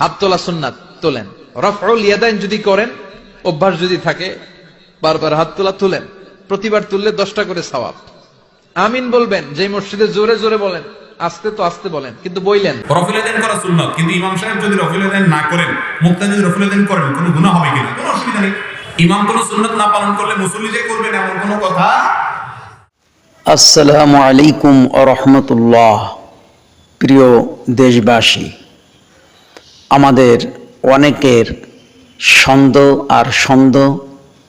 হাত তোলা সুন্নাত তোলেন। রফউল ইয়াদাইন যদি করেন অভ্যাস যদি থাকে বারবার হাত তোলা তুলেন। প্রতিবার তুললে দশটা করে সওয়াব। আমিন বলবেন যে মসজিদে জোরে জোরে বলেন আস্তে তো আস্তে বলেন কিন্তু বইলেন। রফিলাদেন করা সুন্নত কিন্তু ইমাম সাহেব যদি রফিলাদেন না করেন মুক্তা যদি রফিলাদেন করেন কোনো গুনাহ হবে কিনা? কোনো অসুবিধা নেই। ইমাম কোনো সুন্নত না পালন করলে মুসল্লি যে করবেন এমন কোনো কথা? আসসালামু আলাইকুম রহমতুল্লাহ। প্রিয় দেশবাসী আমাদের অনেকের ছন্দ আর ছন্দ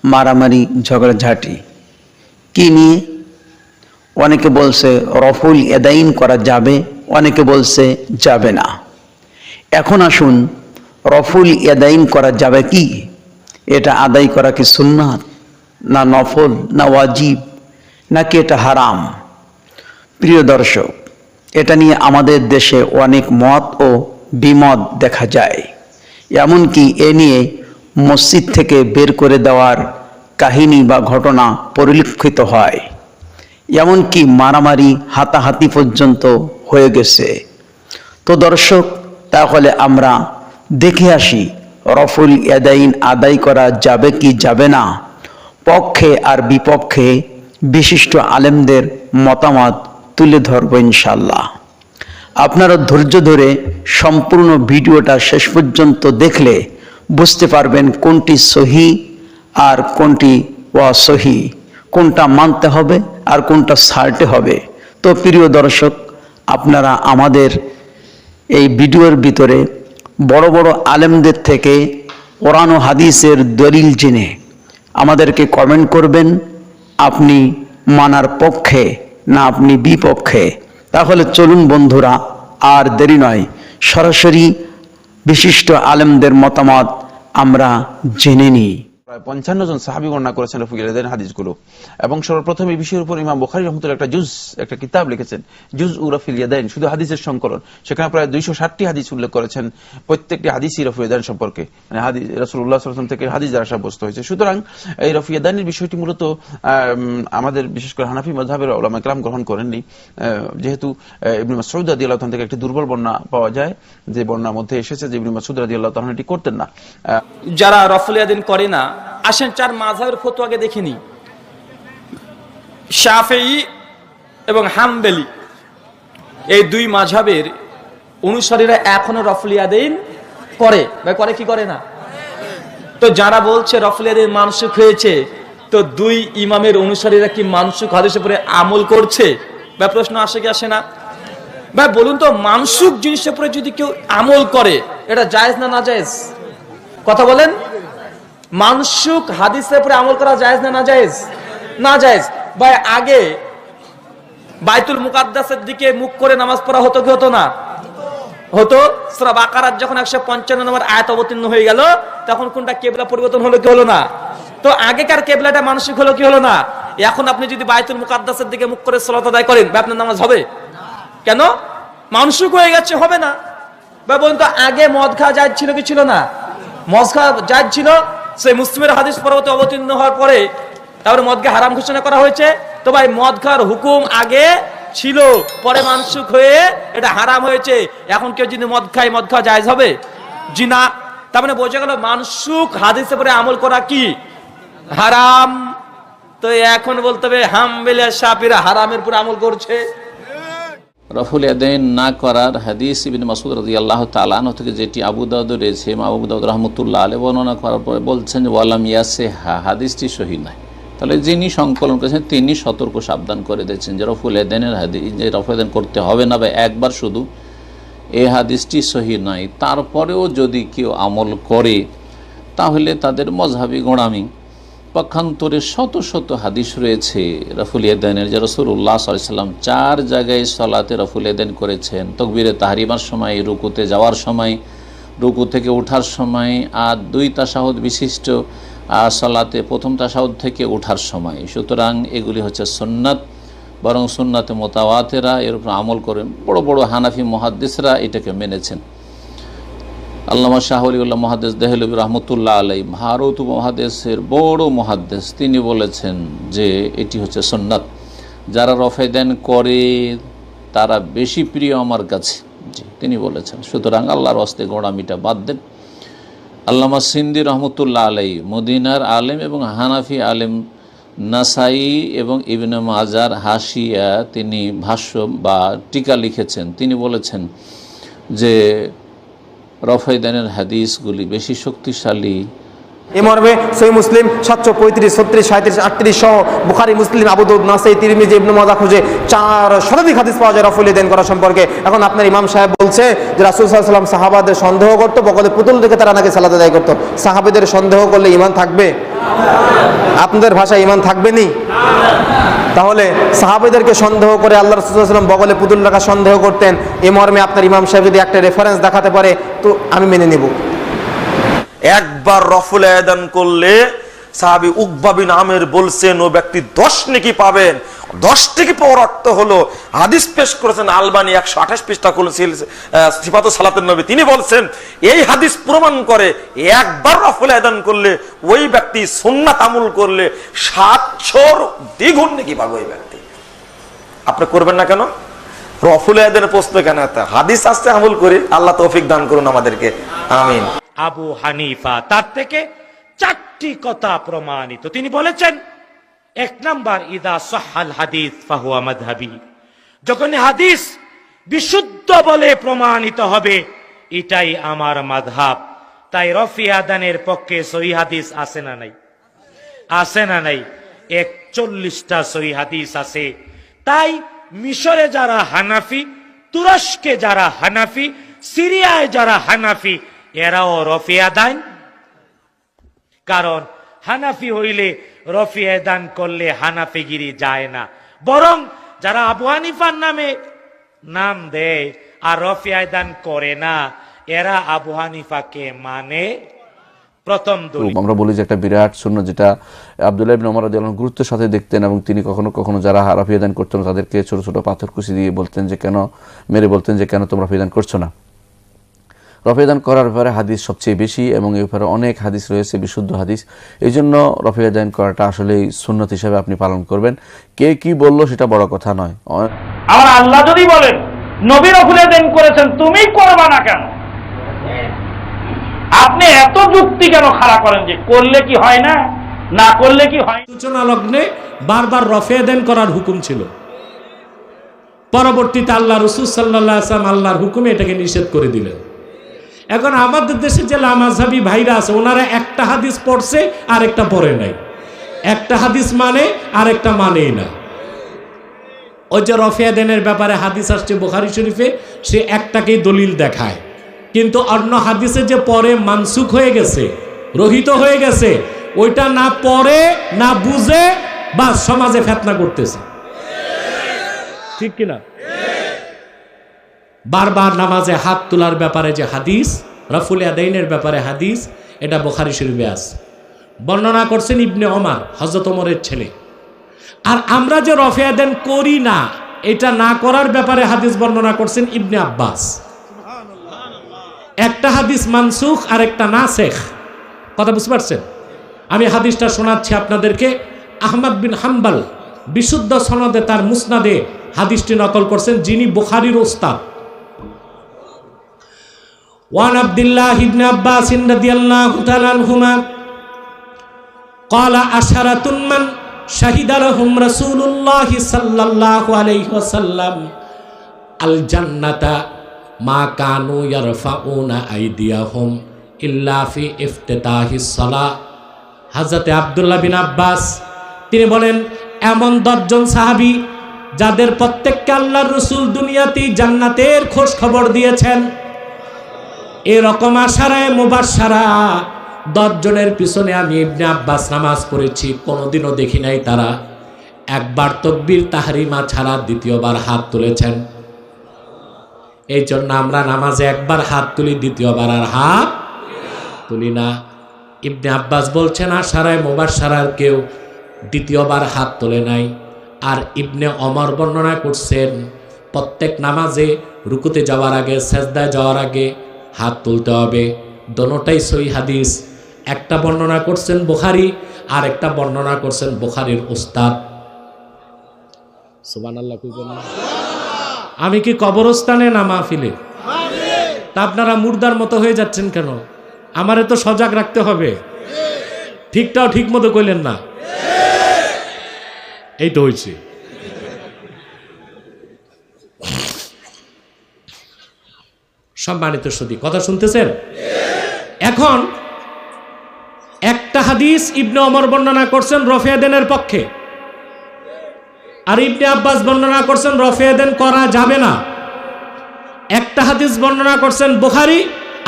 মারামারি ঝগড়াঝাটি। কি নিয়ে? অনেকে বলছে, রফুল এদাইন করা যাবে। অনেকে বলছে, যাবে না। এখন আসুন, রফুল এদাইন করা যাবে কি? এটা আদায় করা কি সুন্নাত, না নফল, না ওয়াজিব, নাকি এটা হারাম? প্রিয় দর্শক, এটা নিয়ে আমাদের দেশে অনেক মত ও বিমত দেখা যায়। এমনকি এ নিয়ে মসজিদ থেকে বের করে দেওয়ার কাহিনী বা ঘটনা পরিলক্ষিত হয়। এমনকি মারামারি হাতাহাতি পর্যন্ত হয়ে গেছে। তো দর্শক, তাহলে আমরা দেখে আসি রফুল এদাইন আদায় করা যাবে কি যাবে না। পক্ষে আর বিপক্ষে বিশিষ্ট আলেমদের মতামত তুলে ধরব ইনশাল্লাহ আপনারা ধৈর্য ধরে সম্পূর্ণ ভিডিওটা শেষ পর্যন্ত দেখলে বুঝতে পারবেন কোনটি সহি আর কোনটি অসহি। কোনটা মানতে হবে আর কোনটা ছাড়তে হবে। তো প্রিয় দর্শক, আপনারা আমাদের এই ভিডিওর ভিতরে বড় বড় আলেমদের থেকে কোরআন হাদিসের দলিল জেনে আমাদেরকে কমেন্ট করবেন। আপনি মানার পক্ষে না আপনি বিপক্ষে। তাহলে চলুন বন্ধুরা আর দেরি নয়। সরাসরি বিশিষ্ট আলেমদের মতামত আমরা জেনে নিই। পঞ্চান্ন জন সাহাবি বর্ণনা করেছেন রফিকুলের হাদিসগুলো। এবং সর্বপ্রথম এই বিষয়ের উপর ইমাম বুখারী রহমতুল্লাহ একটা জুজ, একটা কিতাব লিখেছেন জুজ উরফিল ইয়াদাইন, শুধু হাদিসের সংকলন। সেখানে প্রায় দুইশো ষাটটি হাদিস উল্লেখ করেছেন, প্রত্যেকটি হাদিসই রফিয়াদান সম্পর্কে। মানে হাদিস রসুল্লাহ সাল্লাম থেকে হাদিস দ্বারা সাব্যস্ত হয়েছে। সুতরাং এই রফিয়াদানের বিষয়টি মূলত আমাদের বিশেষ করে হানাফি মধাবের ওলামা ইকরাম গ্রহণ করেননি। যেহেতু ইবনে মাসউদ রাদিয়াল্লাহু তাআলা থেকে একটি দুর্বল বর্ণনা পাওয়া যায়, যে বর্ণার মধ্যে এসেছে যে ইবনে মাসউদ রাদিয়াল্লাহু তাআলা এটি করতেন না। যারা রফুলিয়াদিন করে না আসেন চার মাঝহের ফতুয়াকে দেখে নি শাফেই এবং হামবেলি এই দুই মাঝহের অনুসারীরা এখনও রফুলিয়াদিন করে। বা করে কি করে না? তো যারা বলছে রফুলিয়াদিন মানসিক হয়েছে, তো দুই ইমামের অনুসারীরা কি মানসিক হাদিসের উপরে আমল করছে? বা প্রশ্ন আসে কি আসে না? ভাই, বলুন তো মানসুক জিনিসের উপরে যদি কেউ আমল করে, এটা জায়েজ না না জায়েজ? কথা বলেন। মানসুক হাদিসের উপরে আমল করা জায়েজ না না না জায়েজ ভাই, আগে বাইতুল মুকাদ্দাসের দিকে মুখ করে নামাজ পড়া হতো কি হতো না? হতো। সূরা বাকারাত যখন 155 নম্বর আয়াত অবতীর্ণ হয়ে গেল, তখন কোনটা কেবলা পরিবর্তন হলো কি হলো না? তো আগেকার কেবলাটা মানসিক হলো কি হলো না? এখন আপনি যদি বাইতুল মুকাদ্দাসের দিকে মুখ করে সালাত আদায় করেন বা আপনার নামাজ হবে? কেন? মানসিক হয়ে গেছে, হবে না। বা বলুন তো, আগে মদ খাওয়া যায় ছিল কি ছিল না? মদ খাওয়া যায় ছিল? সেই মুসলিমের হাদিস পরবর্তী অবতীর্ণ হওয়ার পরে তারপরে মদকে হারাম ঘোষণা করা হয়েছে। তো ভাই মদ খাওয়ার হুকুম আগে ছিল, পরে মানসুক হয়ে এটা হারাম হয়েছে। এখন কেউ যদি মদ খায়, মদ খাওয়া জায়জ হবে? জি না। তার মানে বোঝা গেল মানসুক হাদিসে পরে আমল করা কি? হারাম। তো এখন বলতে হবে হাম বেলে সাপিরা হারামের উপর আমল করছে। রফুল এদেন না করার হাদিস ইবিন মাসুদ রাজি আল্লাহ তালান থেকে যেটি আবু দাউদ রয়েছে আবু দাউদ রহমতুল্লাহ আলে বর্ণনা করার পরে বলছেন, ওয়ালাম ইয়াসে হা হাদিসটি সহি নয়। তাহলে যিনি সংকলন করেছেন, তিনি সতর্ক সাবধান করে দিয়েছেন যে রফুল এদেনের হাদিস যে রফুল এদেন করতে হবে না বা একবার শুধু। এ হাদিসটি সহি নয়। তারপরেও যদি কেউ আমল করে, তাহলে তাদের মজহাবি গোড়ামি। পক্ষান্তরে শত শত হাদিস রয়েছে। রফুল ইয়েদানের যে রসুল্লাহ সাল্লাম চার জায়গায় সলাতে রফুল ইয়েদান করেছেন। তকবিরে তাহারিমার সময়, রুকুতে যাওয়ার সময়, রুকু থেকে ওঠার সময়, আর দুই তাসাহুদ বিশিষ্ট সলাতে প্রথম তাসাহুদ থেকে ওঠার সময়। সুতরাং এগুলি হচ্ছে সুন্নাত, বরং সুন্নাতে মোতাওয়াতেরা এর উপর আমল করেন বড় বড় হানাফি মহাদ্দিসরা এটাকে মেনেছেন। আল্লামা শাহলিউল্লাহ মহাদেশ দেহলবী রহমতুল্লাহ আলাই ভারত মহাদেশের বড় মহাদেশ তিনি বলেছেন যে এটি হচ্ছে সন্ন্যাত যারা রফেদেন করে, তারা বেশি প্রিয় আমার কাছে। তিনি বলেছেন। সুতরাং আল্লাহর হস্তে গোড়ামিটা বাদ দেন। আল্লামা সিন্দি রহমতুল্লাহ আলাই মদিনার আলেম এবং হানাফি আলেম নাসাই এবং ইবনে মাজার হাসিয়া তিনি ভাষ্য বা টিকা লিখেছেন। তিনি বলেছেন যে রফায়দানের হাদিসগুলি বেশি শক্তিশালী। এ মর্মে সই মুসলিম সাতশো পঁয়ত্রিশ, ছত্রিশ সাঁত্রিশ আটত্রিশ সহ বুখারি, মুসলিম আবুদুদ নাসাই, তিরমিজি, ইবনু মাজা খুঁজে চার শতাধিক হাদিস পাওয়া যায় রফুল দেন করা সম্পর্কে। এখন আপনার ইমাম সাহেব বলছে যে রাসুল সাল্লাম সাহাবাদের সন্দেহ করতো বকলে পুতুল থেকে তারা নাকি সালাদ আদায় করতো। সাহাবিদের সন্দেহ করলে ইমান থাকবে? আপনাদের ভাষায় ইমান থাকবে নি? তাহলে সাহাবেদেরকে সন্দেহ করে আল্লাহ রসুলাম বগলে পুতুল রাখা সন্দেহ করতেন। এ মর্মে আপনার ইমাম সাহেব যদি একটা রেফারেন্স দেখাতে পারে, তো আমি মেনে নেব। একবার রফুল আয়দান করলে সাহাবি উকবাবিন আমের বলছেন, ও ব্যক্তি দশ নেকি পাবেন। দশ নাকি পাওয়ার অর্থ হলো, হাদিস পেশ করেছেন আলবানি একশো আঠাশ পৃষ্ঠা করলেন সিফাত সালাতের নবী। তিনি বলছেন, এই হাদিস প্রমাণ করে একবার রফুল আয়দান করলে, ওই ব্যক্তি আমল করলে সাতশোর দ্বিগুণ নাকি ওই ব্যক্তি। আপনি করবেন না কেন? রফুল প্রশ্ন কেন? হাদিস আসতে আমল করি, আল্লাহ তৌফিক দান করুন আমাদেরকে। আমিন। আবু হানিফা, তার থেকে চারটি কথা প্রমাণিত। তিনি বলেছেন এক নাম্বার, ইদা সহাল হাদিস, ফাহুয়া মাযহাবি। যখন হাদিস বিশুদ্ধ বলে প্রমাণিত হবে, এটাই আমার মাযহাব। তাই রফি আদানের পক্ষে সহি হাদিস আছে না নাই? আছে না নাই? একচল্লিশটা সহি হাদিস আছে। তাই মিশরে যারা হানাফি, তুরস্কে যারা হানাফি, সিরিয়ায় যারা হানাফি, এরাও রফিয়া দান কারণ হানাফি হইলে রফিয়া দান করলে হানাফিগিরি যায় না। বরং যারা আবু হানিফার নামে নাম দেয় আর রফিয়া দান করে না, এরা আবু হানিফাকে মানে প্রথম আমরা বলি যে একটা বিরাট শূন্য যেটা আবদুল্লাহ ইবনে গুরুত্বের সাথে দেখতেন এবং তিনি কখনো কখনো যারা রাফিয়াদান করতেন তাদেরকে ছোট ছোট পাথর কুচি দিয়ে বলতেন যে কেন, মেরে বলতেন যে কেন তোমরা রাফিয়াদান করছ না। রফিয়াদান করার ব্যাপারে হাদিস সবচেয়ে বেশি এবং এই ব্যাপারে অনেক হাদিস রয়েছে বিশুদ্ধ হাদিস। এই জন্য রফিয়াদান করাটা আসলে সুন্নত হিসাবে আপনি পালন করবেন। কে কি বলল সেটা বড় কথা নয়। আমার আল্লাহ যদি বলেন নবীর অফুলে দেন করেছেন তুমি করবা না কেন? আপনি এত যুক্তি কেন খাড়া করেন যে করলে কি হয় না না করলে কি হয়? সূচনা লগ্নে বারবার রফে দেন করার হুকুম ছিল। পরবর্তীতে আল্লাহ রসুল সাল্লাহ আসলাম আল্লাহর হুকুমে এটাকে নিষেধ করে দিলেন। এখন আমাদের দেশে যে লামাজাবি ভাইরা আছে, ওনারা একটা হাদিস পড়ছে আর একটা পড়ে নাই। একটা হাদিস মানে আর একটা মানেই না। ওই যে রফিয়া দেনের ব্যাপারে হাদিস আসছে বোখারি শরীফে, সে একটাকেই দলিল দেখায়। কিন্তু অন্য হাদিসে যে পরে মানসুখ হয়ে গেছে, রহিত হয়ে গেছে, ওইটা না পড়ে, না বুঝে বা সমাজে ফেতনা করতেছে। ঠিক কিনা? বারবার নামাজে হাত তোলার ব্যাপারে যে হাদিস, রফুল আদাইনের ব্যাপারে হাদিস, এটা বোখারি শরীফে আছে। বর্ণনা করছেন ইবনে ওমর হজরত ছেলে। আর আমরা যে রফে আদান করি না, এটা না করার ব্যাপারে হাদিস বর্ণনা করছেন ইবনে আব্বাস। একটা হাদিস মানসুখ আর একটা না শেখ কথা বুঝতে পারছেন? আমি হাদিসটা শোনাচ্ছি আপনাদেরকে। আহমদ বিন হাম্বাল বিশুদ্ধ সনদে তার মুসনাদে হাদিসটি নকল করছেন, যিনি বুখারির ওস্তাদ। ওয়ান আব্দুল্লাহ ইবনে আব্বাস রাদিয়াল্লাহু তাআলা আনহুমা ক্বালা আশারাতুন মান শাহিদা লাহুম রাসূলুল্লাহ সাল্লাল্লাহু আলাইহি ওয়াসাল্লাম আল জান্নাতা মা কানু ইয়ারফাউনা আইদিয়াহুম ইল্লা ফি ইফতিতাহিস সালাহ হযরতে আব্দুল্লাহ বিন আব্বাস তিনি বলেন, এমন দশজন সাহাবী যাদের প্রত্যেককে আল্লাহর রসুল দুনিয়াতেই জান্নাতের খোঁজ খবর দিয়েছেন। এরকম আশারায় মুবাসারা দশজনের পিছনে আমি ইবনে আব্বাস নামাজ পড়েছি, কোনোদিনও দেখি নাই তারা। একবার তকবির তাহারিমা ছাড়া দ্বিতীয়বার হাত তুলেছেন। এই জন্য আমরা নামাজে একবার হাত তুলি, দ্বিতীয়বার আর হাত তুলি না। ইবনে আব্বাস বলছেন, আশারায় মুবাসারার কেউ দ্বিতীয়বার হাত তোলে নাই। আর ইবনে অমর বর্ণনা করছেন, প্রত্যেক নামাজে রুকুতে যাওয়ার আগে, সেজদায় যাওয়ার আগে হাত তুলতে হবে। দোনোটাই সই হাদিস। একটা বর্ণনা করছেন বুখারি আর একটা বর্ণনা করছেন বুখারির কইবেন আমি কি কবরস্থানে না মাহফিলে? তা আপনারা মুর্দার মতো হয়ে যাচ্ছেন কেন? আমারে তো সজাগ রাখতে হবে। ঠিকটাও ঠিক মতো কইলেন না? এই তো হয়েছে সম্মানিত সতী কথা শুনতেছেন? এখন একটা হাদিস ইবনে অমর বর্ণনা করছেন রফিয়াদেনের পক্ষে। আর ইবনে আব্বাস বর্ণনা করছেন রফিয়াদেন করা যাবে না। একটা হাদিস বর্ণনা করছেন বুখারি,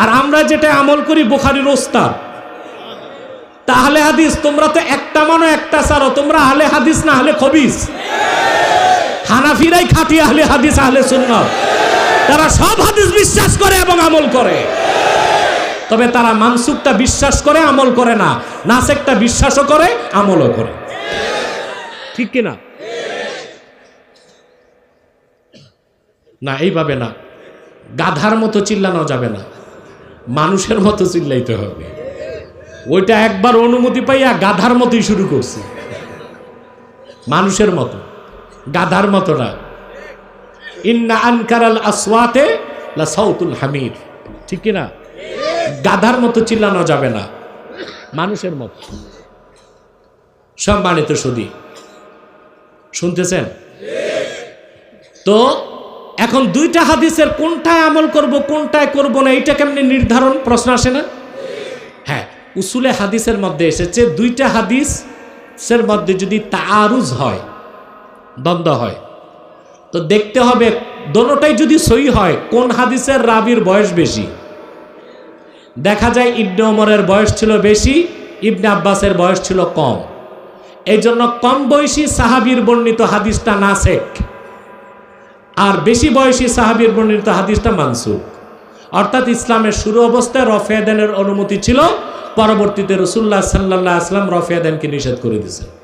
আর আমরা যেটা আমল করি বুখারির ওস্তাদ। তাহলে হাদিস, তোমরা তো একটা মানো, একটা সারো তোমরা আহলে হাদিস না আহলে খবিস। হানাফিরাই খাটি আহলে হাদিস, আহলে সুন্নাত তারা সব হাদিস বিশ্বাস করে এবং আমল করে। তবে তারা মানসুকটা বিশ্বাস করে, আমল করে না। নাসেকটা বিশ্বাসও করে, আমলও করে। ঠিক কিনা? না, এইভাবে না। গাধার মতো চিল্লানো যাবে না। মানুষের মতো চিল্লাইতে হবে। ওইটা একবার অনুমতি পাইয়া গাধার মতোই শুরু করছে। মানুষের মতো। গাধার মতো না। ইন্না আনকারাল আসওয়াতে লা সাউতুল হামিদ। ঠিক কি না গাধার মতো চিল্লানো যাবে না। মানুষের মতো। সম্মানিত সুদী শুনতেছেন? তো এখন দুইটা হাদিসের কোনটায় আমল করব, কোনটায় করব না, এইটা কেমনি নির্ধারণ? প্রশ্ন আসে না? হ্যাঁ উসুলে হাদিসের মধ্যে এসেছে, দুইটা হাদিসের মধ্যে যদি তারুজ হয়, দ্বন্দ্ব হয় তো দেখতে হবে দোনোটাই যদি সই হয়, কোন হাদিসের রাবির বয়স বেশি? দেখা যায় ইবনে ওমরের বয়স ছিল বেশি, ইবনে আব্বাসের বয়স ছিল কম। এই জন্য কম বয়সী সাহাবির বর্ণিত হাদিসটা নাসেক। আর বেশি বয়সী সাহাবির বর্ণিত হাদিসটা মানসুক অর্থাৎ ইসলামের শুরু অবস্থায় রফেয়াদানের অনুমতি ছিল, পরবর্তীতে রসুল্লাহ সাল্লাহ আসলাম রফেয়াদানকে নিষেধ করে দিয়েছেন